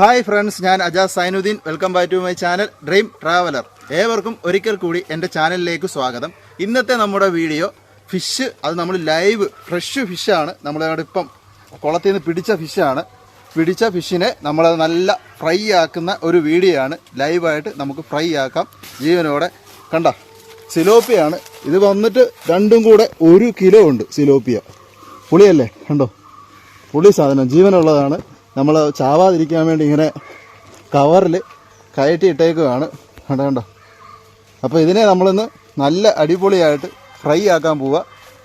Hi friends ഞാൻ Ajas Zainuddin. Welcome back to my channel Dream Traveller. ഏവർക്കും ഒരിക്കൽ കൂടി എന്റെ ചാനലിലേക്ക് സ്വാഗതം. ഇന്നത്തെ നമ്മുടെ വീഡിയോ ഫിഷ് അത് നമ്മൾ ലൈവ് ഫ്രഷ് ഫിഷാണ് നമ്മളവിടെ ഇപ്പം കുളത്തിൽ നിന്ന് പിടിച്ച ഫിഷാണ് പിടിച്ച ഫിഷിനെ നമ്മൾ നല്ല ഫ്രൈ ആക്കുന്ന ഒരു വീഡിയോ ആണ്. ലൈവായിട്ട് നമുക്ക് ഫ്രൈ ആക്കാം. ജീവനോടെ. കണ്ട? സിലോപ്പിയാണ് ഇത് വന്നിട്ട് രണ്ടും കൂടെ ഒരു കിലോ ഉണ്ട് സിലോപ്പിയ. പുളിയല്ലേ? കണ്ടോ? പുളി സാധനം ജീവനുള്ളതാണ്. നമ്മൾ ചാവാതിരിക്കാൻ വേണ്ടി ഇങ്ങനെ കവറിൽ കയറ്റി ഇട്ടേക്കുകയാണ് കണ്ടോ കണ്ടോ? അപ്പോൾ ഇതിനെ നമ്മളിന്ന് നല്ല അടിപൊളിയായിട്ട് ഫ്രൈ ആക്കാൻ പോവുക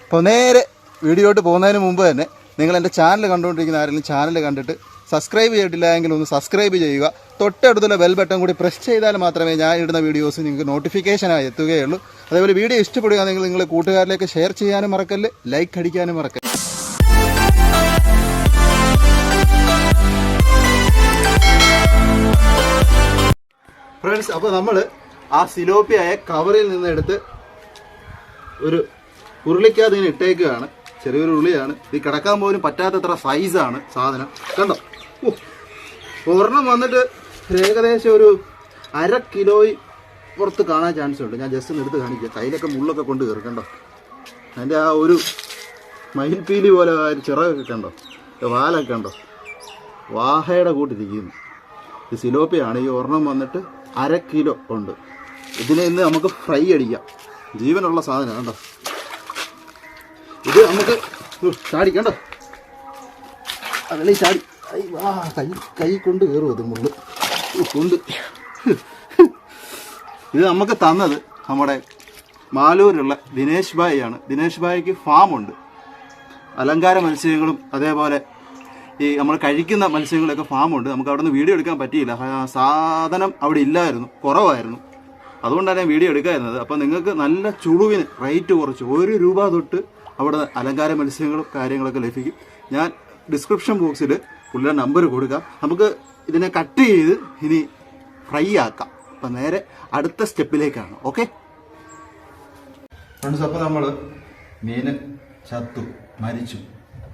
അപ്പോൾ നേരെ വീഡിയോട്ട് പോകുന്നതിന് മുമ്പ് തന്നെ നിങ്ങൾ എന്റെ ചാനൽ കണ്ടുകൊണ്ടിരിക്കുന്ന ആരെങ്കിലും ചാനൽ കണ്ടിട്ട് സബ്സ്ക്രൈബ് ചെയ്തിട്ടില്ല എങ്കിൽ ഒന്ന് സബ്സ്ക്രൈബ് ചെയ്യുക. തൊട്ടടുത്തുള്ള ബെൽ ബട്ടൺ കൂടി പ്രസ് ചെയ്താൽ മാത്രമേ ഞാൻ ഇടുന്ന വീഡിയോസ് നിങ്ങൾക്ക് നോട്ടിഫിക്കേഷനായി എത്തുകയുള്ളൂ. അതേപോലെ വീഡിയോ ഇഷ്ടപ്പെടുകയാണെങ്കിൽ നിങ്ങൾ കൂട്ടുകാരിലേക്ക് ഷെയർ ചെയ്യാനും മറക്കല്ല് ലൈക്ക് അടിക്കാനും മറക്കല്ല്. ഫ്രണ്ട്സ് അപ്പോൾ നമ്മൾ ആ സിലോപ്പിയായ കവറിൽ നിന്ന് എടുത്ത് ഒരു ഉരുളിക്കകത്ത് ഇങ്ങനെ ഇട്ടേക്കുകയാണ്. ചെറിയൊരു ഉരുളിയാണ് ഇത് കിടക്കാൻ പോലും പറ്റാത്തത്ര സൈസാണ് സാധനം. കണ്ടോ? ഓ, ഒരെണ്ണം വന്നിട്ട് ഏകദേശം ഒരു അര കിലോയി പുറത്ത് കാണാൻ ചാൻസ് ഉണ്ട്. ഞാൻ ജസ്റ്റ് എടുത്ത് കാണിക്കുക കയ്യിലൊക്കെ മുള്ളൊക്കെ കൊണ്ട് കയറി. കണ്ടോ? അതിന്റെ ആ ഒരു മയിൽപീലി പോലെ ഒരു ചിറകൊക്കെ കണ്ടോ? വാലൊക്കെ കണ്ടോ? വാഹയുടെ കൂട്ടിരിക്കുന്നു. ഇത് സിലോപ്പിയാണ്. ഈ ഒരെണ്ണം വന്നിട്ട് അര കിലോ ഉണ്ട്. ഇതിനെ ഇന്ന് നമുക്ക് ഫ്രൈ അടിക്കാം. ജീവനുള്ള സാധനം കണ്ടോ ഇത് നമുക്ക് ചാടി കണ്ടോ? അതല്ലേ ചാടി? വാ കൈ കൈ കൊണ്ട് കയറും അത് മുള്ളു. കൊണ്ട്. ഇത് നമുക്ക് തന്നത് നമ്മുടെ മാലൂരുള്ള ദിനേശ് ഭായിയാണ്. ദിനേശ് ഭായിക്ക് ഫാമുണ്ട് അലങ്കാര മത്സ്യങ്ങളും അതേപോലെ ഈ നമ്മൾ കഴിക്കുന്ന മത്സ്യങ്ങളൊക്കെ ഫാമുണ്ട്. നമുക്ക് അവിടെ നിന്ന് വീഡിയോ എടുക്കാൻ പറ്റിയില്ല. സാധനം അവിടെ ഇല്ലായിരുന്നു. കുറവായിരുന്നു. അതുകൊണ്ടാണ് ഞാൻ വീഡിയോ എടുക്കാതിരുന്നത് അപ്പോൾ നിങ്ങൾക്ക് നല്ല ചുളുവിന് റേറ്റ് കുറച്ച് ഒരു രൂപ തൊട്ട് അവിടെ അലങ്കാര മത്സ്യങ്ങളും കാര്യങ്ങളൊക്കെ ലഭിക്കും. ഞാൻ ഡിസ്ക്രിപ്ഷൻ ബോക്സിൽ പുള്ളിയുടെ നമ്പർ കൊടുക്കാം. നമുക്ക് ഇതിനെ കട്ട് ചെയ്ത് ഇനി ഫ്രൈ ആക്കാം. അപ്പം നേരെ അടുത്ത സ്റ്റെപ്പിലേക്കാണ്. ഓക്കെ? ഫ്രണ്ട്സ് അപ്പോൾ നമ്മൾ മീൻ ചത്തു മരിച്ചു.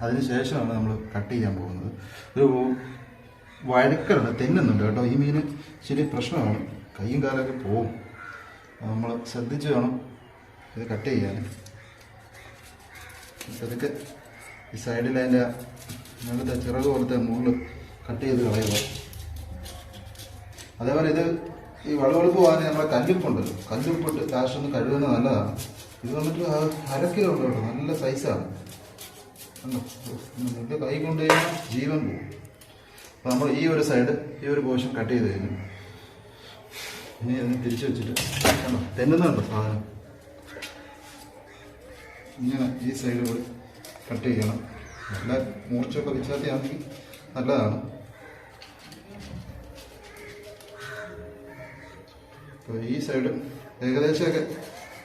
അതിന് ശേഷമാണ് നമ്മൾ കട്ട് ചെയ്യാൻ പോകുന്നത്. ഒരു വഴക്കലുണ്ട് തെന്നുന്നുണ്ട് കേട്ടോ. ഈ മീൻ ശരി പ്രശ്നമാണ്. കയ്യും കാലൊക്കെ പോവും. നമ്മൾ ശ്രദ്ധിച്ച് വേണം ഇത് കട്ട് ചെയ്യാൻ. ഇതൊക്കെ ഈ സൈഡിൽ അതിന്റെ മുകളിലത്തെ ചിറക് പോലത്തെ മുകളിൽ കട്ട് ചെയ്ത് കളയുക. അതേപോലെ ഇത് ഈ വളവെളുപ്പ് പോകാൻ നമ്മളെ കല്ലുപ്പുണ്ട്. കല്ലുപ്പിട്ട് കാശൊന്ന് കഴുകുന്നത് നല്ലതാണ്. ഇത് വന്നിട്ട് അരക്കിലുണ്ട് കേട്ടോ. നല്ല സൈസാണ് എന്നിട്ട് കൈ കൊണ്ട് കഴിഞ്ഞാൽ ജീവൻ പോകും. അപ്പോൾ നമ്മൾ ഈ ഒരു സൈഡ് ഈ ഒരു പോർഷൻ കട്ട് ചെയ്ത് കഴിഞ്ഞു ഇനി അതിന് തിരിച്ചു വെച്ചിട്ട് കണ്ടോ? തെന്നുന്നുണ്ടോ സാധനം? ഇങ്ങനെ ഈ സൈഡ് കൂടി കട്ട് ചെയ്യണം. നല്ല മൂർച്ചയൊക്കെ വിച്ചാത്തിയാണെങ്കിൽ നല്ലതാണ്. അപ്പോൾ ഈ സൈഡ് ഏകദേശമൊക്കെ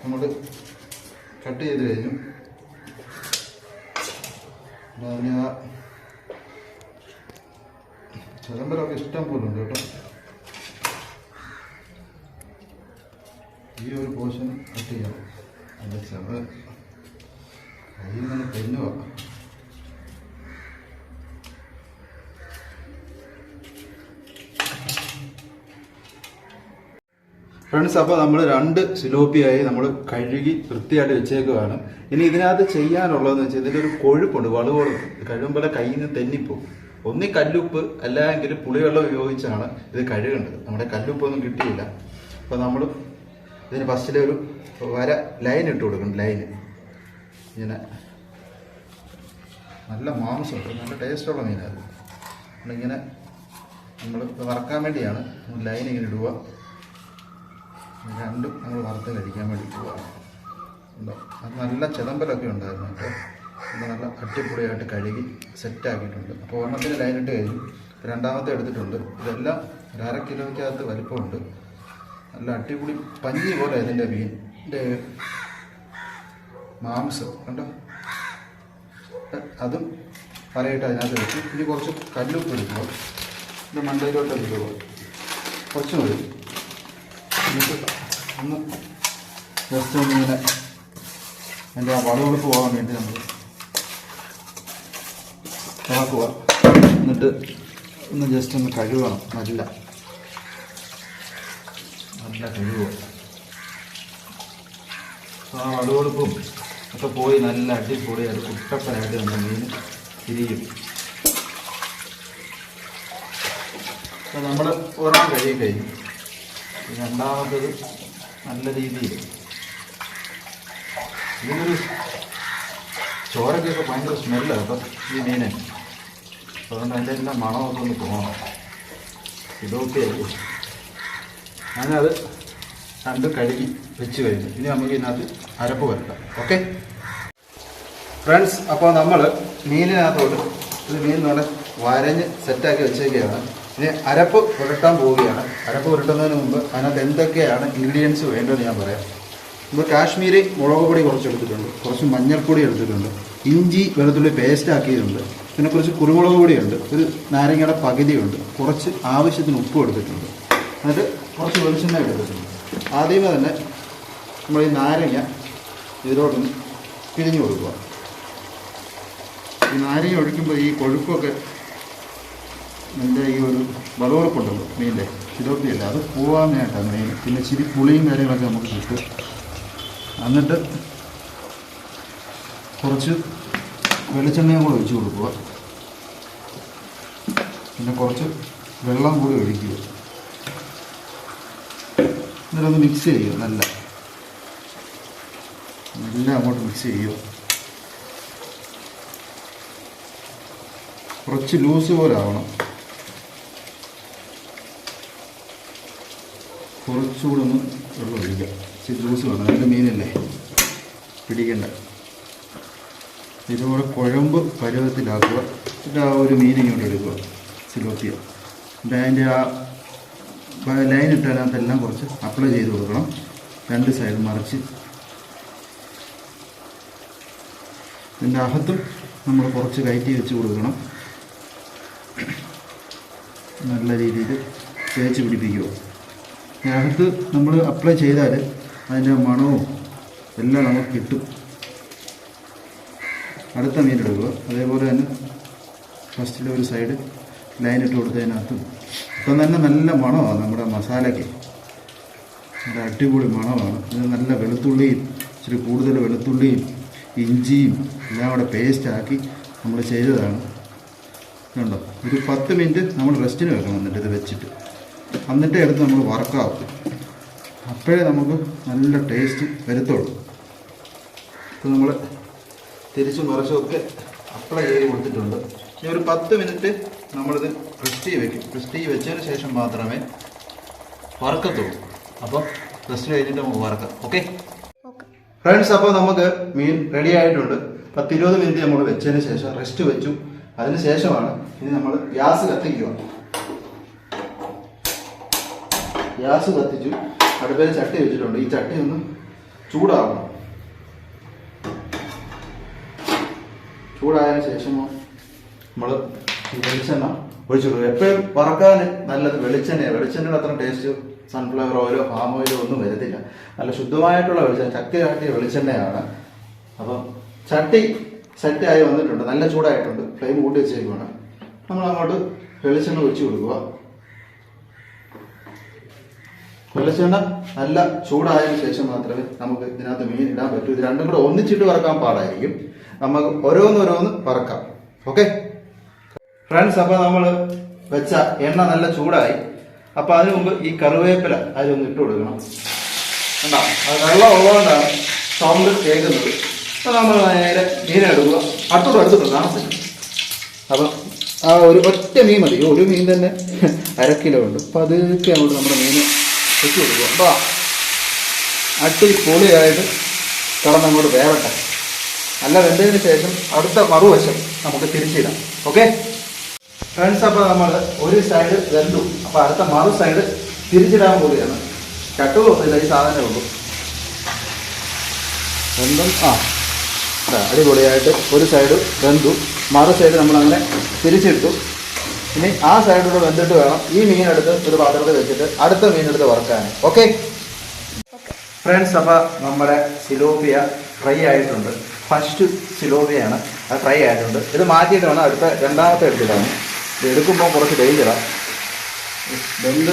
നമ്മൾ കട്ട് ചെയ്ത് കഴിഞ്ഞു. അപ്പോൾ ചിലമ്പരമൊക്കെ ഇഷ്ടം പോലെ ഉണ്ട് കേട്ടോ. ഈ ഒരു പോർഷൻ കട്ട് ചെയ്യണം അതിന്റെ ചില കയ്യിൽ നിന്ന് തെന്നുക ഫ്രണ്ട്സ് അപ്പോൾ നമ്മൾ രണ്ട് സിലോപ്പിയായി നമ്മൾ കഴുകി വൃത്തിയായിട്ട് വെച്ചേക്കുകയാണ് ഇനി ഇതിനകത്ത് ചെയ്യാനുള്ളതെന്ന് വെച്ചാൽ ഇതിന്റെ ഒരു കൊഴുപ്പുണ്ട് വളവുകളും കഴുകുമ്പോൾ കയ്യിൽ നിന്ന് തെന്നിപ്പോ ഒന്നി കല്ലുപ്പ് അല്ലെങ്കിൽ പുളിവെള്ളം ഉപയോഗിച്ചാണ് ഇത് കഴുകേണ്ടത്. നമ്മുടെ കല്ലുപ്പൊന്നും കിട്ടിയില്ല. അപ്പോൾ നമ്മൾ ഇതിന് ഫസ്റ്റിലെ ഒരു വര ലൈൻ ഇട്ട് കൊടുക്കണം ലൈന്. ഇങ്ങനെ നല്ല മാംസമുണ്ട് നല്ല ടേസ്റ്റുള്ള മീനാണ്. നമ്മളിങ്ങനെ നമ്മൾ വറക്കാൻ വേണ്ടിയാണ്. ലൈൻ ഇങ്ങനെ ഇടുക. രണ്ടും നമ്മൾ വറുത്ത് കഴിക്കാൻ വേണ്ടി പോവാണ്. അത് നല്ല ചിതമ്പലൊക്കെ ഉണ്ടായിരുന്നു. കേട്ടോ നല്ല അടിപൊളിയായിട്ട് കഴുകി സെറ്റാക്കിയിട്ടുണ്ട്. അപ്പോൾ ഒരെണ്ണത്തിന് ലൈനിട്ട് കഴിഞ്ഞു. രണ്ടാമത്തെ എടുത്തിട്ടുണ്ട്. ഇതെല്ലാം ഒരു അര കിലോയ്ക്കകത്ത് വലിപ്പമുണ്ട്. നല്ല അടിപൊളി പഞ്ഞി പോലെ ഇതിന്റെ മീനിന്റെ മാംസം. കണ്ടോ? അതും പറയിട്ട് അതിനകത്ത് വെച്ചു. ഇനി കുറച്ച് കല്ലുപ്പ് എടുക്കുക ഇത് മണ്ടയിലോട്ട് എടുക്കുക കുറച്ച് മതി ഒന്ന് ജസ്റ്റ് ഒന്ന് ഇങ്ങനെ ആ വളവെളുപ്പ് പോകാൻ വേണ്ടി നമ്മൾ ഇളക്കുക എന്നിട്ട് ഒന്ന് ജസ്റ്റ് ഒന്ന് കഴുകണം നല്ല നല്ല കഴുകുക ആ വടവെടുപ്പും ഒക്കെ പോയി നല്ല അടിപൊളിയായിട്ട് കുട്ടപ്പനായിട്ട് നമ്മൾ മീൻ തിരിയും അപ്പോൾ നമ്മൾ ഒരെണ്ണം കഴിയും കഴിഞ്ഞു രണ്ടാമത്തത് നല്ല രീതിയിൽ. ഇതിനൊരു ചോരക്കൊക്കെ ഭയങ്കര സ്മെല്ലാണ് കേട്ടോ ഈ മീനെ അതുകൊണ്ട് അതിന്റെ എല്ലാം മണമൊക്കെ ഒന്ന് പോകണം. ഇതൊക്കെ ഞാനത് രണ്ടും കഴുകി വെച്ച് കഴിഞ്ഞു. ഇനി നമുക്ക് ഇതിനകത്ത് അരപ്പ് വരട്ടെ. ഓക്കെ? ഫ്രണ്ട്സ് അപ്പോൾ നമ്മൾ മീനിനകത്തോട്ട് ഇത് മീൻ പറഞ്ഞാൽ വരഞ്ഞ് സെറ്റാക്കി വെച്ചേക്കുകയാണ് ഇനി അരപ്പ് പുരട്ടാൻ പോവുകയാണ്. അരപ്പ് പുരട്ടുന്നതിന് മുമ്പ് അതിനകത്ത് എന്തൊക്കെയാണ് ഇൻഗ്രീഡിയൻസ് വേണ്ടതെന്ന് ഞാൻ പറയാം. നമ്മൾ കാശ്മീരി മുളക് പൊടി കുറച്ച് എടുത്തിട്ടുണ്ട് കുറച്ച് മഞ്ഞൾപ്പൊടി എടുത്തിട്ടുണ്ട്. ഇഞ്ചി വെളുത്തുള്ളി പേസ്റ്റ് ആക്കിയിട്ടുണ്ട്. പിന്നെ കുറച്ച് കുരുമുളക് പൊടിയുണ്ട്. ഒരു നാരങ്ങയുടെ പകുതിയുണ്ട്. കുറച്ച് ആവശ്യത്തിന് ഉപ്പ് എടുത്തിട്ടുണ്ട്. എന്നിട്ട് കുറച്ച് വെളിച്ചെണ്ണ എടുത്തിട്ടുണ്ട്. ആദ്യമേ തന്നെ നമ്മൾ ഈ നാരങ്ങ ഇതിലോട്ടൊന്ന് പിരിഞ്ഞു കൊടുക്കുക. ഈ നാരങ്ങ ഒഴിക്കുമ്പോൾ ഈ കൊഴുപ്പൊക്കെ എന്റെ ഈ ഒരു വളവുറപ്പുണ്ടല്ലോ മീനിന്റെ ശിലോപ്പിയല്ല അത് പോകാൻ വേണ്ടിയിട്ടാണ് മെയിൻ പിന്നെ ചിരി പുളിയും കാര്യങ്ങളൊക്കെ നമുക്ക് കിട്ടും എന്നിട്ട് കുറച്ച് വെളിച്ചെണ്ണയും കൂടെ ഒഴിച്ചു കൊടുക്കുക. പിന്നെ കുറച്ച് വെള്ളം കൂടി ഒഴിക്കുക. എന്നിട്ടൊന്ന് മിക്സ് ചെയ്യുക നല്ല. നല്ല അങ്ങോട്ട് മിക്സ് ചെയ്യുക. കുറച്ച് ലൂസ് പോലെ ആവണം. കുറച്ചുകൂടെ ഒന്ന് വെള്ളം ഒഴിക്കുക ഇച്ചിരി ജ്യൂസ് വേണം. അതിന്റെ മീനല്ലേ? പിടിക്കണ്ട. ഇതുപോലെ കുഴമ്പ് പരുവത്തിലാക്കുക. എന്നിട്ട് ആ ഒരു മീൻ ഇങ്ങോട്ട് എടുക്കുക. സിലോപ്പിയ. എന്നിട്ട് അതിന്റെ ആ ലൈൻ ഇട്ടതിനകത്തെല്ലാം കുറച്ച് അപ്ലൈ ചെയ്ത് കൊടുക്കണം. രണ്ട് സൈഡ് മറിച്ച്. ഇതിന്റെ അകത്തും നമ്മൾ കുറച്ച് കയറ്റി വെച്ച് കൊടുക്കണം. നല്ല രീതിയിൽ തേച്ച് പിടിപ്പിക്കുക. അകത്ത് നമ്മൾ അപ്ലൈ ചെയ്താൽ അതിന്റെ മണവും എല്ലാം നമുക്ക് കിട്ടും. അടുത്ത മീൻ എടുക്കുക അതേപോലെ തന്നെ ഫസ്റ്റിലെ ഒരു സൈഡ് ലൈൻ ഇട്ട് കൊടുത്തതിനകത്തും. ഇപ്പം തന്നെ നല്ല മണമാണ് നമ്മുടെ മസാലയ്ക്ക്. നല്ല അടിപൊളി മണമാണ്. ഇത് നല്ല വെളുത്തുള്ളിയും ഇച്ചിരി കൂടുതൽ വെളുത്തുള്ളിയും ഇഞ്ചിയും എല്ലാം കൂടെ പേസ്റ്റാക്കി നമ്മൾ ചെയ്തതാണ്. കണ്ടോ ഒരു പത്ത് മിനിറ്റ് നമ്മൾ റെസ്റ്റിന് വെക്കണം എന്നിട്ട് ഇത് വെച്ചിട്ട്. എന്നിട്ട് എടുത്ത് നമ്മൾ വറക്കാവും. അപ്പോഴേ നമുക്ക് നല്ല ടേസ്റ്റ് വരുത്തുള്ളൂ. ഇപ്പം നമ്മൾ തിരിച്ചും മറിച്ചും ഒക്കെ അപ്ലൈ ചെയ്ത് കൊടുത്തിട്ടുണ്ട്. ഇനി ഒരു പത്ത് മിനിറ്റ് നമ്മളിത് റെസ്റ്റ് വെക്കും. റെസ്റ്റ് വെച്ചതിന് ശേഷം മാത്രമേ വറക്കത്തുള്ളൂ. അപ്പോൾ റെസ്റ്റ് കഴിഞ്ഞിട്ട് നമുക്ക് വറക്കാം. ഓക്കെ ഫ്രണ്ട്സ് അപ്പോൾ നമുക്ക് മീൻ റെഡി ആയിട്ടുണ്ട്. പത്ത് ഇരുപത് മിനിറ്റ് നമ്മൾ വെച്ചതിന് ശേഷം റെസ്റ്റ് വെച്ചു. അതിന് ശേഷമാണ് ഇനി നമ്മൾ ഗ്യാസ് കത്തിക്കുക. ഗ്യാസ് കത്തിച്ചു. അടുപ്പേൽ ചട്ടി വെച്ചിട്ടുണ്ട്. ഈ ചട്ടി ഒന്ന് ചൂടാകണം ചൂടായതിനു ശേഷം നമ്മൾ ഈ വെളിച്ചെണ്ണ ഒഴിച്ചു കൊടുക്കും എപ്പോഴും വറക്കാൻ നല്ലത് വെളിച്ചെണ്ണയാണ് വെളിച്ചെണ്ണയുടെ അത്ര ടേസ്റ്റ് സൺഫ്ലവർ ഓയിലോ പാം ഓയിലോ ഒന്നും വരത്തില്ല. നല്ല ശുദ്ധമായിട്ടുള്ള വെളിച്ചെണ്ണ ചക്ക കാട്ടിയ വെളിച്ചെണ്ണയാണ്. അപ്പം ചട്ടി സെറ്റായി വന്നിട്ടുണ്ട്. നല്ല ചൂടായിട്ടുണ്ട്. ഫ്ലെയിം കൂട്ടി വെച്ചേക്കുവാണ് നമ്മൾ അങ്ങോട്ട് വെളിച്ചെണ്ണ ഒഴിച്ചു കൊടുക്കുക. വെളിച്ചെണ്ണ നല്ല ചൂടായതിനു ശേഷം മാത്രമേ നമുക്ക് ഇതിനകത്ത് മീൻ ഇടാൻ പറ്റൂ. ഇത് രണ്ടും കൂടെ ഒന്നിച്ചിട്ട് വറക്കാൻ പാടായിരിക്കും. നമുക്ക് ഓരോന്നോരോന്ന് വറക്കാം. ഓക്കെ? ഫ്രണ്ട്സ് അപ്പോൾ നമ്മൾ വെച്ച എണ്ണ നല്ല ചൂടായി. അപ്പോൾ അതിനു മുമ്പ് ഈ കറിവേപ്പില അതിലൊന്ന് ഇട്ട് കൊടുക്കണം. കണ്ടോ? അത് വെള്ളം ഉള്ളതുകൊണ്ടാണ് സൗണ്ട് കേൾക്കുന്നത്. അപ്പോൾ നമ്മൾ നേരെ മീനെടുക്കുക അടുത്തോട്ട് അടുത്തോട്ട് താമസിക്കും അപ്പം ആ ഒരു ഒറ്റ മീൻ മതി. ഒരു മീൻ തന്നെ അര കിലോ ഉണ്ട്. അപ്പോൾ അതൊക്കെ അങ്ങോട്ട് നമ്മുടെ മീൻ വെച്ച് കൊടുക്കുക അപ്പോൾ അട്ടി പൊളിയായിട്ട് കിടന്നങ്ങോട്ട് വേവട്ടെ. നല്ല വെന്തതിന് ശേഷം അടുത്ത മറുവശം നമുക്ക് തിരിച്ചിടാം. ഓക്കെ? ഫ്രണ്ട്സ് അപ്പോൾ നമ്മൾ ഒരു സൈഡ് വെന്തു. അപ്പോൾ അടുത്ത മറു സൈഡ് തിരിച്ചിടാൻ പോവുകയാണ്. ചട്ടുകൊന്നുമില്ല ഈ സാധനമേ ഉള്ളൂ. വെന്തും ആ. അടിപൊളിയായിട്ട് ഒരു സൈഡ് വെന്തു. മറു സൈഡ് നമ്മളങ്ങനെ തിരിച്ചിട്ടു. ഇനി ആ സൈഡിലൂടെ വെന്തിട്ട് വേണം. ഈ മീൻ എടുത്ത് ഒരു പാത്രത്തിൽ വെച്ചിട്ട് അടുത്ത മീൻ എടുത്ത് വറുക്കാൻ ഓക്കെ ഫ്രണ്ട്സ് അപ്പോൾ നമ്മുടെ സിലോപ്പിയ ഫ്രൈ ആയിട്ടുണ്ട്. ഫസ്റ്റ് സിലോപ്പിയാണ്. അത് ഫ്രൈ ആയിട്ടുണ്ട്. ഇത് മാറ്റിയിട്ട് വേണം അടുത്ത രണ്ടാമത്തെ എടുത്തിട്ടാണ് ഇത് എടുക്കുമ്പോൾ കുറച്ച് ഡേഞ്ചറാണ് വെന്ത്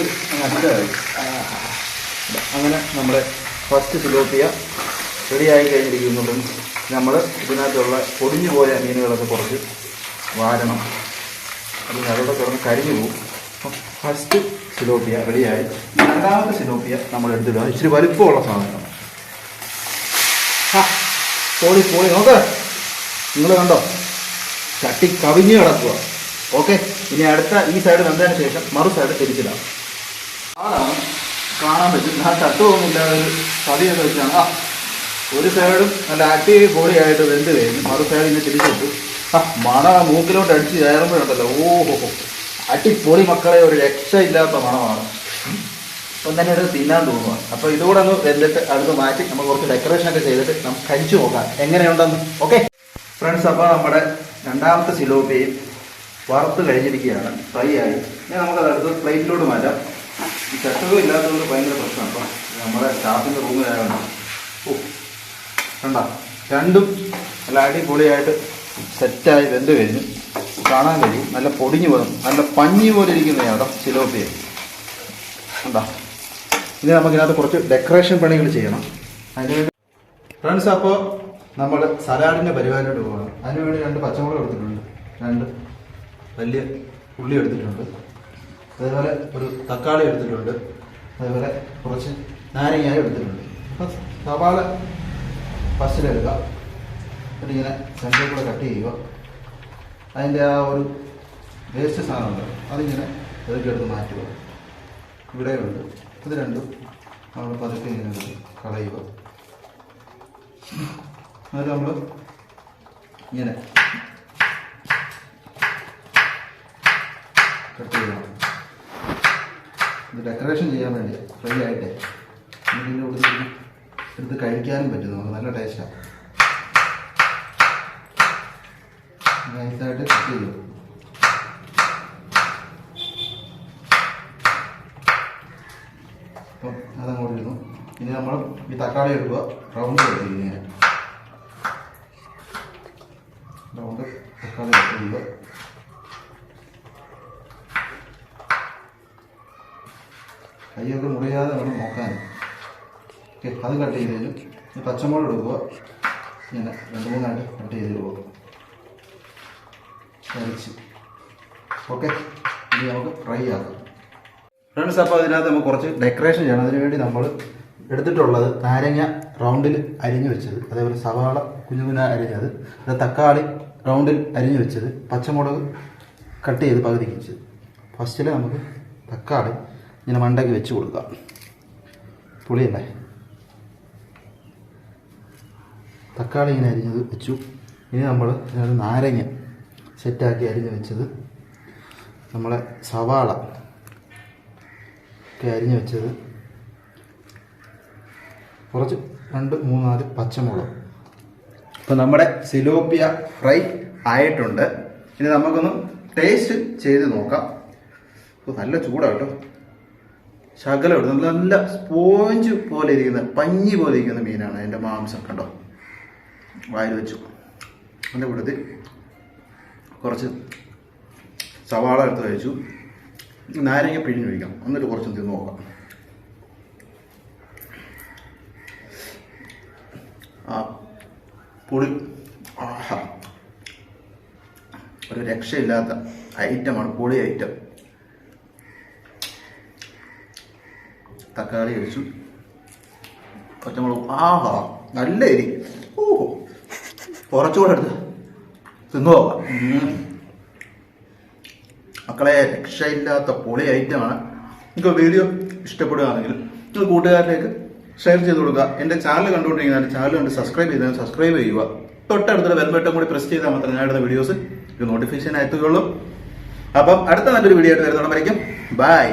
അങ്ങനെ നമ്മുടെ ഫസ്റ്റ് സിലോപ്പിയ റെഡിയായി കഴിഞ്ഞിരിക്കുന്നു നമ്മൾ ഇതിനകത്തുള്ള പൊടിഞ്ഞു പോയ മീനുകളൊക്കെ കുറച്ച് വാരണം. അത് നടുവിടെ തുറന്ന് കരിഞ്ഞു പോകും ഫസ്റ്റ് സിലോപ്പിയ റെഡിയായി രണ്ടാമത്തെ സിലോപ്പിയ നമ്മൾ എടുത്തിടുക. ഇച്ചിരി വലുപ്പമുള്ള സാധനം ആ, പോളി പോളി നോക്ക്. നിങ്ങൾ കണ്ടോ? ചട്ടി കവിഞ്ഞ് കിടക്കുക. ഓക്കെ ഇനി അടുത്ത ഈ സൈഡ് വന്നതിന് ശേഷം മറു സൈഡ് തിരിച്ചിടാം. അതാണ് കാണാൻ പറ്റും. ആ ചട്ടുമൊന്നുമില്ലാതെ ഒരു തടിയൊക്കെ വെച്ചാണ്. ആ ഒരു സൈഡും നല്ല ആക്റ്റീവ് ബോഡി ആയിട്ട് വെന്ത് കഴിഞ്ഞ് മറു സൈഡ് ഇങ്ങനെ തിരിച്ചിട്ടു. മണ മൂക്കിലോട്ട് അടിച്ച് കയറുമ്പോഴുണ്ടല്ലോ. ഓഹോ അടിപൊളി മക്കളെ ഒരു രക്ഷയില്ലാത്ത മണമാണ്. അപ്പം തന്നെ ഒരു തിന്നാൻ തോന്നുക അപ്പോൾ ഇതുകൂടെ ഒന്ന് വെന്തിട്ട് അടുത്ത് മാറ്റി നമ്മൾ കുറച്ച് ഡെക്കറേഷൻ ഒക്കെ ചെയ്തിട്ട് നമുക്ക് കഴിച്ചു നോക്കാം. എങ്ങനെയുണ്ടെന്ന്. ഓക്കെ ഫ്രണ്ട്സ് അപ്പോൾ നമ്മുടെ രണ്ടാമത്തെ സിലോപ്പിയും വറുത്ത് കഴിഞ്ഞിരിക്കുകയാണ്. ഫ്രൈ ആയി. ഇനി നമുക്ക് അടുത്ത് പ്ലേറ്റിലോട്ട് മാറ്റാം. ഈ ചട്ടകം ഇല്ലാത്തതുകൊണ്ട് ഭയങ്കര പ്രശ്നം അപ്പം നമ്മുടെ സ്റ്റാഫിന്റെ റൂമിലായതുകൊണ്ട് ഓ കണ്ട? രണ്ടും നല്ല അടിപൊളിയായിട്ട് സെറ്റായി വെന്ത് കഴിഞ്ഞു. കാണാൻ കഴിയും. നല്ല പൊടിഞ്ഞു പോകും നല്ല പഞ്ഞി പോലെ ഇരിക്കുന്ന കേട്ടോ സിലോപ്പിയ എന്താ ഇനി നമുക്കിനകത്ത് കുറച്ച് ഡെക്കറേഷൻ പണികൾ ചെയ്യണം. അതിന് ഫ്രണ്ട്സ് അപ്പോൾ നമ്മൾ സലാഡിന്റെ പരിപാടിയോട് പോകണം. അതിന് വേണ്ടി രണ്ട് പച്ചമുളക് എടുത്തിട്ടുണ്ട്. രണ്ട് വലിയ ഉള്ളി എടുത്തിട്ടുണ്ട്. അതേപോലെ ഒരു തക്കാളി എടുത്തിട്ടുണ്ട്. അതേപോലെ കുറച്ച് നാരങ്ങയായി എടുത്തിട്ടുണ്ട്. അപ്പം സവാള ഫസ്റ്റിലെടുക്കുക എന്നിട്ട് ഇങ്ങനെ സെന്ററിൽ കൂടെ കട്ട് ചെയ്യുക. അതിന്റെ ആ ഒരു വേസ്റ്റ് സാധനമുണ്ട് അതിങ്ങനെ എടുത്ത് മാറ്റുക. ഇവിടെയുണ്ട് ഇത് രണ്ടും നമ്മൾ പതുക്കെ ഇങ്ങനെ കളയുക. അത് നമ്മൾ ഇങ്ങനെ കട്ട് ചെയ്യണം ഇത് ഡെക്കറേഷൻ ചെയ്യാൻ വേണ്ടി ഫ്രൈ ആയിട്ട്. ഇതിന്റെ കൂടുതൽ എടുത്ത് കഴിക്കാനും പറ്റും. നമുക്ക് നല്ല ടേസ്റ്റാണ് നൈസായിട്ട് കട്ട് ചെയ്യും അപ്പം അതങ്ങോട്ട് ഇരുന്നു ഇനി നമ്മൾ ഈ തക്കാളി എടുക്കുക. റൗണ്ട് കട്ട് ചെയ്യുക റൗണ്ട് തക്കാളി കട്ട് ചെയ്യുക. കൈയൊക്കെ മുറിയാതെ നമ്മൾ നോക്കാൻ. ഓക്കെ അത് കട്ട് ചെയ്ത് കഴിഞ്ഞു പച്ചമുളക് എടുക്കുക. ഇങ്ങനെ രണ്ട് മൂന്നായിട്ട് കട്ട് ചെയ്ത് പോകും കരിച്ച് ഓക്കെ ഇനി നമുക്ക് ഫ്രൈ ആക്കാം ഫ്രണ്ട്സ് അപ്പോൾ അതിനകത്ത് നമുക്ക് കുറച്ച് ഡെക്കറേഷൻ ചെയ്യണം. അതിന് വേണ്ടി നമ്മൾ എടുത്തിട്ടുള്ളത് നാരങ്ങ റൗണ്ടിൽ അരിഞ്ഞു വെച്ചത്. അതേപോലെ സവാള കുഞ്ഞു കുഞ്ഞ അരിഞ്ഞത്. അത് തക്കാളി റൗണ്ടിൽ അരിഞ്ഞു വെച്ചത്. പച്ചമുളക് കട്ട് ചെയ്ത് പകുതിക്ക് വെച്ചത്. ഫസ്റ്റിൽ നമുക്ക് തക്കാളി ഇങ്ങനെ മണ്ടയ്ക്ക് വെച്ച് കൊടുക്കാം. പുളിയല്ലേ? തക്കാളി ഇങ്ങനെ അരിഞ്ഞത് വെച്ചു. ഇനി നമ്മൾ നാരങ്ങ സെറ്റാക്കി അരിഞ്ഞ് വെച്ചത്. നമ്മളെ സവാള ഒക്കെ അരിഞ്ഞ് വെച്ചത്. കുറച്ച് രണ്ട് മൂന്നാൽ പച്ചമുളക്. അപ്പം നമ്മുടെ സിലോപ്പിയ ഫ്രൈ ആയിട്ടുണ്ട്. ഇനി നമുക്കൊന്ന് ടേസ്റ്റ് ചെയ്ത് നോക്കാം. അപ്പോൾ നല്ല ചൂടാട്ടോ. കേട്ടോ ശകലം നല്ല സ്പോഞ്ച് പോലെ ഇരിക്കുന്ന പഞ്ഞി പോലെ ഇരിക്കുന്ന മീനാണ് അതിന്റെ മാംസം കണ്ടോ? വായിൽ വെച്ചു. അതിന്റെ കൂട്ടത്തിൽ കുറച്ച് സവാള എടുത്ത് കഴിച്ചു. നാരങ്ങ പിഴിഞ്ഞ് ഒഴിക്കാം. എന്നിട്ട് കുറച്ച് തിന്ന് നോക്കാം. ആ പുളി ആഹാ. ഒരു രക്ഷയില്ലാത്ത ഐറ്റമാണ് പുളി ഐറ്റം. തക്കാളി കഴിച്ചു പച്ചമുളക് ആഹാ നല്ല എരി. ഓഹോ. കുറച്ചുകൂടെ എടുത്ത്? തിന്നു. മക്കളെ രക്ഷയില്ലാത്ത പൊളി ഐറ്റമാണ് നിങ്ങൾക്ക് വീഡിയോ ഇഷ്ടപ്പെടുകയാണെങ്കിൽ നിങ്ങൾ കൂട്ടുകാരിലേക്ക് ഷെയർ ചെയ്ത് കൊടുക്കുക. എന്റെ ചാനൽ കണ്ടുകൊണ്ടിരിക്കുന്ന ചാനൽ കണ്ട് സബ്സ്ക്രൈബ് ചെയ്താൽ സബ്സ്ക്രൈബ് ചെയ്യുക. തൊട്ടടുത്ത ബെൽബട്ടം കൂടി പ്രസ് ചെയ്താൽ മാത്രമേ ഞാൻ ഇടുന്ന വീഡിയോസ് നോട്ടിഫിക്കേഷൻ എത്തുകയുള്ളൂ. അപ്പം അടുത്ത നല്ലൊരു വീഡിയോ ആയിട്ട് വരുന്നവരേക്കും ബൈ